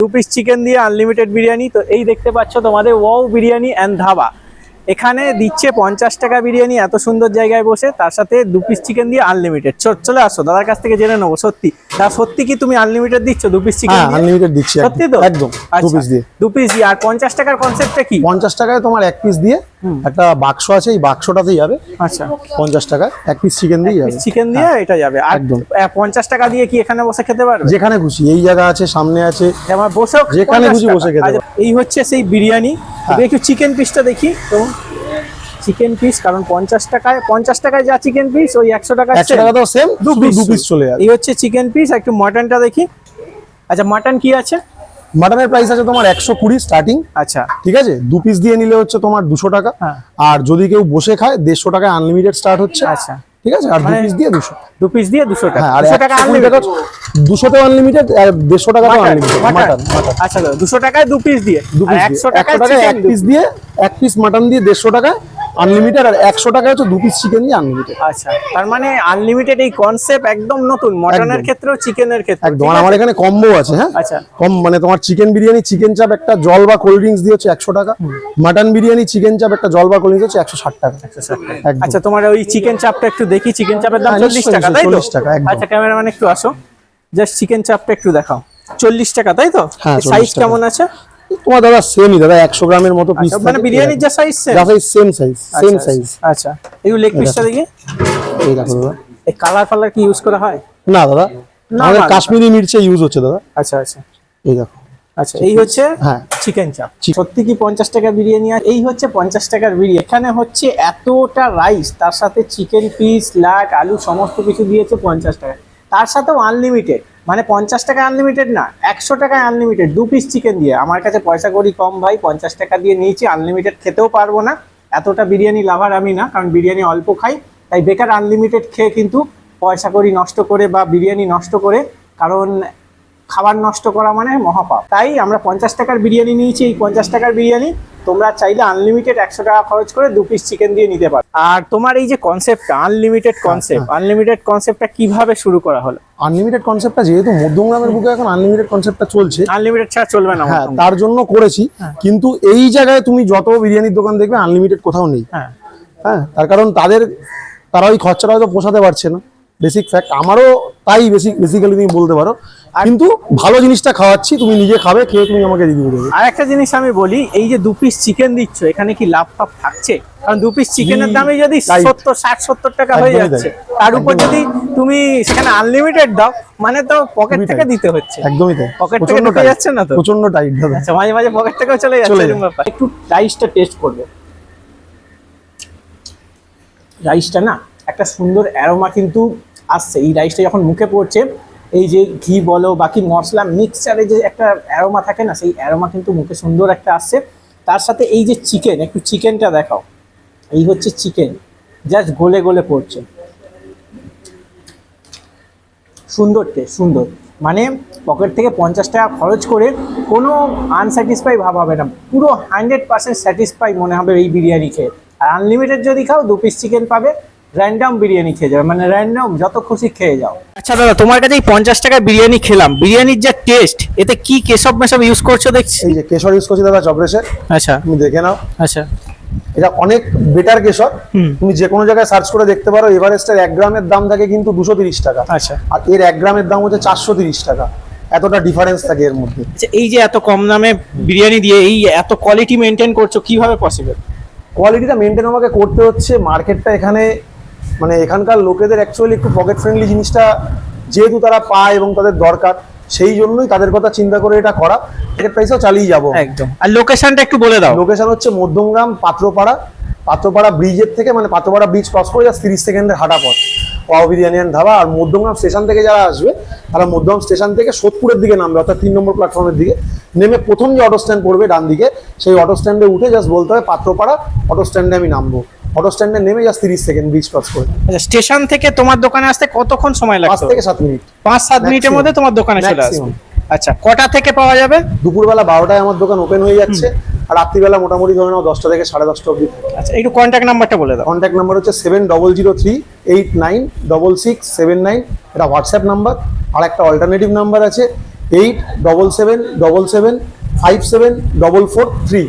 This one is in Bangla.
দু পিস চিকেন দিয়ে আনলিমিটেড বিরিয়ানি। তো এই দেখতে পাচ্ছ তোমাদের ওয়াও বিরিয়ানি অ্যান্ড ধাবা এখানে দিচ্ছে পঞ্চাশ টাকা বিরিয়ানি এত সুন্দর জায়গায় বসে। তার সাথে দু পিস চিকেন দিয়ে আনলিমিটেড চলে আসো দাদার কাছ থেকে জেনে নেব সত্যি। তা সত্যি কি তুমি আনলিমিটেড দিচ্ছ দু পিস চিকেন আনলিমিটেড দিচ্ছি সত্যি তো? একদম আচ্ছা, দু পিস দিয়ে। দু পিস দিয়ে। আর পঞ্চাশ টাকার কনসেপ্টটা কি? পঞ্চাশ টাকায় তোমার এক পিস দিয়ে একটা বাক্স আছে এই বাক্সটাতেই যাবে। আচ্ছা। পঞ্চাশ টাকায় এক পিস চিকেন দিয়ে যাবে। চিকেন দিয়ে এটা যাবে। একদম। পঞ্চাশ টাকা দিয়ে কি এখানে বসে খেতে পারবে? যেখানে খুশি এই জায়গা আছে সামনে আছে। আমার বসে যেখানে 50 খুশি বসে খেতে আচ্ছা, এই হচ্ছে সেই বিরিয়ানি। তবে একটু চিকেন পিসটা দেখি। তো চিকেন পিস কারণ পঞ্চাশ টাকায় পঞ্চাশ টাকায় যা চিকেন পিস ওই একশো টাকা একশো টাকা তো সেম দু পিস চলে যাবে। এই হচ্ছে চিকেন পিস একটু মাটনটা দেখি। আচ্ছা মাটন কি আছে? মাটনের প্রাইস আছে তোমার একশো কুড়ি স্টার্টিং আচ্ছা। ঠিক আছে? দু পিস দিয়ে নিলে হচ্ছে তোমার দুশো টাকা। হ্যাঁ। আর যদি কেউ বসে খায় দেড়শো টাকায় আনলিমিটেড স্টার্ট হচ্ছে। আচ্ছা। ঠিক আছে? আর দু মানে- পিস দিয়ে দুশো। দু পিস দিয়ে দুশো টাকা। হ্যাঁ আর টাকা টাকা আনলিমিটেড দুশোতেও আনলিমিটেড আর দেড়শো টাকাতেও আনলিমিটেড মাটন আচ্ছা দুশো টাকায় দু পিস দিয়ে। দু পিস একশো টাকায় এক পিস দিয়ে এক পিস মাটন দিয়ে দেড়শো টাকায় আনলিমিটেড আর একশো টাকা হচ্ছে দু পিস চিকেন দিয়ে আনলিমিটেড আচ্ছা তার মানে আনলিমিটেড এই কনসেপ্ট একদম নতুন মটনের ক্ষেত্রেও চিকেনের ক্ষেত্রে। একদম আমার এখানে কম্বো আছে হ্যাঁ? আচ্ছা। কম মানে তোমার চিকেন বিরিয়ানি চিকেন চাপ একটা জল বা কোল্ড ড্রিঙ্কস দিয়ে হচ্ছে একশো টাকা। মাটন বিরিয়ানি চিকেন চাপ একটা জল বা কোল্ড ড্রিঙ্কস হচ্ছে একশো ষাট টাকা। আচ্ছা তোমার ওই চিকেন চাপটা একটু দেখি চিকেন চাপের দাম হ্যাঁ, চল্লিশ টাকা তাই তো? 40 টাকা, একদম। আচ্ছা ক্যামেরাম্যান একটু আসো। জাস্ট চিকেন চাপটা একটু দেখাও। চল্লিশ টাকা তাই তো? হ্যাঁ, 40 সাইজ কেমন আছে? তোমার দাদা সেমই দাদা একশো গ্রামের মতো পিস আচ্ছা, মানে বিরিয়ানির যা সাইজ যা size same size same size আচ্ছা এই লেগ পিসটা দেখি। এই দেখো দাদা। এই কালার ফালার কি ইউজ করা হয়? না দাদা। আমাদের। কাশ্মীরি মির্চে ইউজ হচ্ছে দাদা। আচ্ছা আচ্ছা। এই দেখো। আচ্ছা এই হচ্ছে হ্যাঁ। চিকেন চাপ সত্যি কি পঞ্চাশ টাকা বিরিয়ানি আর এই হচ্ছে পঞ্চাশ টাকার বিরিয়ানি। এখানে হচ্ছে এতটা রাইস তার সাথে চিকেন পিস লাট আলু সমস্ত কিছু দিয়েছে পঞ্চাশ টাকা। তার সাথেও আনলিমিটেড মানে পঞ্চাশ টাকা আনলিমিটেড না, একশো টাকায় আনলিমিটেড দু পিস চিকেন দিয়ে। আমার কাছে পয়সা করি কম ভাই, পঞ্চাশ টাকা দিয়ে নিয়েছি আনলিমিটেড খেতেও পারব না। এতটা বিরিয়ানি লাভার আমি না, কারণ বিরিয়ানি অল্প খাই। তাই বেকার আনলিমিটেড খেয়ে কিন্তু পয়সা করি নষ্ট করে বা বিরিয়ানি নষ্ট করে, কারণ খাবার নষ্ট করা মানে মহাপাপ। তাই আমরা পঞ্চাশ টাকার বিরিয়ানি নিয়েছি, এই পঞ্চাশ টাকার বিরিয়ানি তোমরা চাইলে আনলিমিটেড একশো টাকা খরচ করে দু পিস চিকেন দিয়ে নিতে পারো। আর তোমার এই যে কনসেপ্টটা আনলিমিটেড কনসেপ্ট আনলিমিটেড কনসেপ্টটা কীভাবে শুরু করা হলো? আনলিমিটেড কনসেপ্টটা যেহেতু মধ্যমগ্রামের বুকে এখন আনলিমিটেড কনসেপ্টটা চলছে। আনলিমিটেড ছাড়া চলবে না হ্যাঁ তার জন্য করেছি। কিন্তু এই জায়গায় তুমি যত বিরিয়ানির দোকান দেখবে আনলিমিটেড কোথাও নেই। হ্যাঁ। হ্যাঁ তার কারণ তাদের তারা ওই খরচাটা হয়তো পোষাতে পারছে না। বেসিক ফ্যাক্ট আমারও তাই বেসিক বেসিক্যালি তুমি বলতে পারো। কিন্তু ভালো জিনিসটা খাওয়াচ্ছি তুমি নিজে খাবে খেয়ে তুমি আমাকে রিভিউ দেবে। আর একটা জিনিস আমি বলি এই যে দু পিস চিকেন দিচ্ছ এখানে কি লাভ ফাভ থাকছে? কারণ দু পিস চিকেনের দামে যদি সত্তর ষাট সত্তর টাকা হয়ে যাচ্ছে তার উপর যদি তুমি সেখানে আনলিমিটেড দাও মানে তো পকেট থেকে দিতে হচ্ছে। একদমই তাই। পকেট থেকে ঢুকে যাচ্ছে না তো? প্রচণ্ড টাইট দাদা। আচ্ছা মাঝে মাঝে পকেট থেকেও চলে যাচ্ছে একটু রাইসটা টেস্ট করবে। রাইসটা না একটা সুন্দর অ্যারোমা কিন্তু আসছে। এই রাইসটা যখন মুখে পড়ছে, এই যে ঘি বলো বাকি মশলা মিক্সচারে যে একটা অ্যারোমা থাকে না, সেই অ্যারোমা কিন্তু মুখে সুন্দর একটা আসছে। তার সাথে এই যে চিকেন একটু চিকেনটা দেখাও। এই হচ্ছে চিকেন জাস্ট গলে গলে পড়ছে। সুন্দর টেস্ট সুন্দর। মানে পকেট থেকে পঞ্চাশ টাকা খরচ করে কোনো আনস্যাটিসফাই ভাব হবে না। পুরো হান্ড্রেড পার্সেন্ট স্যাটিসফাই মনে হবে এই বিরিয়ানি খেয়ে। আর আনলিমিটেড যদি খাও, দু পিস চিকেন পাবে। র্যান্ডাম বিরিয়ানি খেয়ে যাবে মানে র্যান্ডাম যত খুশি খেয়ে যাও। আচ্ছা দাদা তোমার কাছে এই পঞ্চাশ টাকা বিরিয়ানি খেলাম। বিরিয়ানির যা টেস্ট এতে কি কেশব মেসব ইউজ করছ দেখছি? এই যে কেশর ইউজ করছি দাদা চপরেশের আচ্ছা। তুমি দেখে নাও। আচ্ছা। এটা অনেক বেটার কেশর। হুম। তুমি যে কোনো জায়গায় সার্চ করে দেখতে পারো এভারেস্টের এক গ্রামের দাম থাকে কিন্তু দুশো তিরিশ টাকা। আচ্ছা। আর এর এক গ্রামের দাম হচ্ছে চারশো তিরিশ টাকা। এতটা ডিফারেন্স থাকে এর মধ্যে। আচ্ছা এই যে এত কম দামে বিরিয়ানি দিয়ে এই এত কোয়ালিটি মেনটেন করছ কীভাবে পসিবল কোয়ালিটিটা মেনটেন আমাকে করতে হচ্ছে মার্কেটটা এখানে মানে এখানকার লোকেদের অ্যাকচুয়ালি একটু পকেট ফ্রেন্ডলি জিনিসটা যেহেতু তারা পায় এবং তাদের দরকার সেই জন্যই তাদের কথা চিন্তা করে এটা করা। এর প্রাইসও চালিয়ে যাব। একদম। আর লোকেশনটা একটু বলে দাও। লোকেশন হচ্ছে মধ্যমগ্রাম পাত্রপাড়া। পাত্রপাড়া ব্রিজের থেকে মানে পাত্রপাড়া ব্রিজ ক্রস করে জাস্ট তিরিশ সেকেন্ডের হাঁটা পথ। পাও বিরিয়ানিয়ান ধাবা আর মধ্যমগ্রাম স্টেশন থেকে যারা আসবে তারা মধ্যমগ্রাম স্টেশন থেকে সোদপুরের দিকে নামবে অর্থাৎ তিন নম্বর প্ল্যাটফর্মের দিকে। নেমে প্রথম যে অটো স্ট্যান্ড পড়বে ডান দিকে সেই অটো স্ট্যান্ডে উঠে জাস্ট বলতে হবে পাত্রপাড়া অটো স্ট্যান্ডে আমি নামবো। অটো স্ট্যান্ডে নেমে জাস্ট তিরিশ সেকেন্ড ব্রিজ ক্রস করে। আচ্ছা স্টেশন থেকে তোমার দোকানে আসতে কতক্ষণ সময় পাঁচ লাগবে থেকে সাত মিনিট। পাঁচ সাত মিনিটের মধ্যে তোমার দোকানে চলে আসবে। আচ্ছা কটা থেকে পাওয়া যাবে? দুপুরবেলা বারোটায় আমার দোকান ওপেন হয়ে যাচ্ছে। আর রাত্রিবেলা মোটামুটি ধরে নাও দশটা থেকে সাড়ে দশটা অবধি। আচ্ছা একটু কন্ট্যাক্ট নাম্বারটা বলে দাও। কন্ট্যাক্ট নাম্বার হচ্ছে seven double zero three eight nine double six seven nine এটা হোয়াটসঅ্যাপ নাম্বার আর একটা অল্টারনেটিভ নাম্বার আছে eight double seven double seven five seven double four three